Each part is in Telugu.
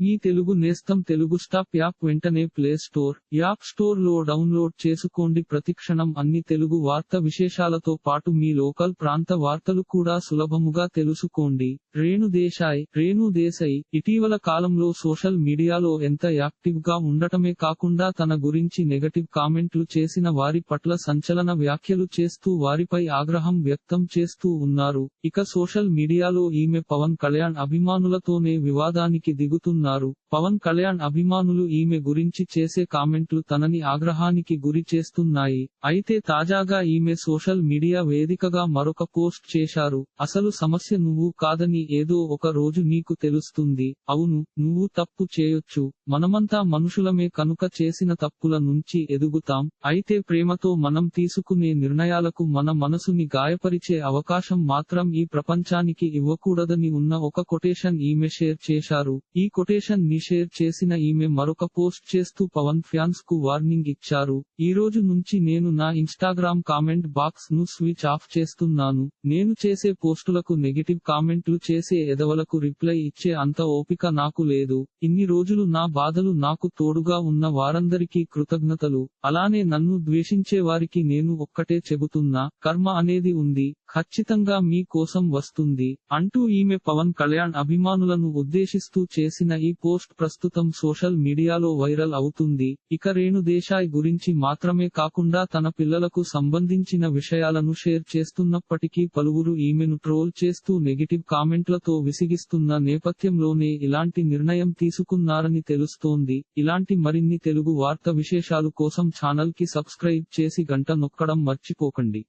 మీ తెలుగు నేస్తం తెలుగు స్టాప్ యాప్ వెంటనే ప్లే స్టోర్ యాప్ స్టోర్లో డౌన్లోడ్ చేసుకోండి. ప్రతిక్షణం అన్ని తెలుగు వార్త విశేషాలతో పాటు మీ లోకల్ ప్రాంత వార్తలు కూడా సులభముగా తెలుసుకోండి. రేణు దేశాయ్ రేణు దేశాయ్ ఇటీవల కాలంలో సోషల్ మీడియాలో ఎంత యాక్టివ్గా ఉండటమే కాకుండా తన గురించి నెగటివ్ కామెంట్లు చేసిన వారి పట్ల సంచలన వ్యాఖ్యలు చేస్తూ వారిపై ఆగ్రహం వ్యక్తం చేస్తూ ఉన్నారు. ఇక సోషల్ మీడియాలో ఈమె పవన్ కళ్యాణ్ అభిమానులతోనే వివాదానికి దిగుతున్నారు. పవన్ కళ్యాణ్ అభిమానులు ఈమె గురించి చేసే కామెంట్లు తనని ఆగ్రహానికి గురి చేస్తున్నాయి. అయితే తాజాగా ఈమె సోషల్ మీడియా వేదికగా మరొక పోస్ట్ చేశారు. అసలు సమస్య నువ్వు కాదని ఏదో ఒక రోజు నీకు తెలుస్తుంది. అవును నువ్వు తప్పు చేయొచ్చు. మనమంతా మనుషులమే కనుక చేసిన తప్పుల నుంచి ఎదుగుతాం. అయితే ప్రేమతో మనం తీసుకునే నిర్ణయాలకు మన మనసుని గాయపరిచే అవకాశం మాత్రం ఈ ప్రపంచానికి ఇవ్వకూడదని ఉన్న ఒక కొటేషన్ ఈమె షేర్ చేశారు. ఈ కొటేషన్ ని షేర్ చేసిన ఈమె మరొక పోస్ట్ చేస్తూ పవన్ ఫ్యాన్స్కు వార్నింగ్ ఇచ్చారు. ఈ రోజు నుంచి నేను నా ఇన్స్టాగ్రామ్ కామెంట్ బాక్స్ను స్విచ్ ఆఫ్ చేస్తున్నాను. నేను చేసే పోస్టులకు నెగిటివ్ కామెంట్లు చేసే ఎదవలకు రిప్లై ఇచ్చే అంత ఓపిక నాకు లేదు. ఇన్ని రోజులు నా బాధలు నాకు తోడుగా ఉన్న వారందరికీ కృతజ్ఞతలు. అలానే నన్ను ద్వేషించే వారికి నేను ఒక్కటే చెబుతున్నా. కర్మ అనేది ఉంది. ఖచ్చితంగా మీ కోసం వస్తుంది అంటూ ఈమె పవన్ కళ్యాణ్ అభిమానులను ఉద్దేశిస్తూ చేసిన ఈ పోస్ట్ ప్రస్తుతం సోషల్ మీడియాలో వైరల్ అవుతుంది. ఇక రేణుదేశాయ్ గురించి మాత్రమే కాకుండా తన పిల్లలకు సంబంధించిన విషయాలను షేర్ చేస్తున్నప్పటికీ పలువురు ఈమెను ట్రోల్ చేస్తూ నెగిటివ్ కామెంట్లతో విసిగిస్తున్న నేపథ్యంలోనే ఇలాంటి నిర్ణయం తీసుకున్నారని తెలుస్తోంది. ఇలాంటి మరిన్ని తెలుగు వార్త విశేషాలు కోసం ఛానల్కి సబ్స్క్రైబ్ చేసి గంట నొక్కడం మర్చిపోకండి.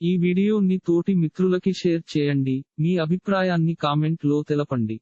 ఈ వీడియోని తోటి మిత్రులకి షేర్ చేయండి. మీ అభిప్రాయాన్ని కామెంట్లో తెలపండి.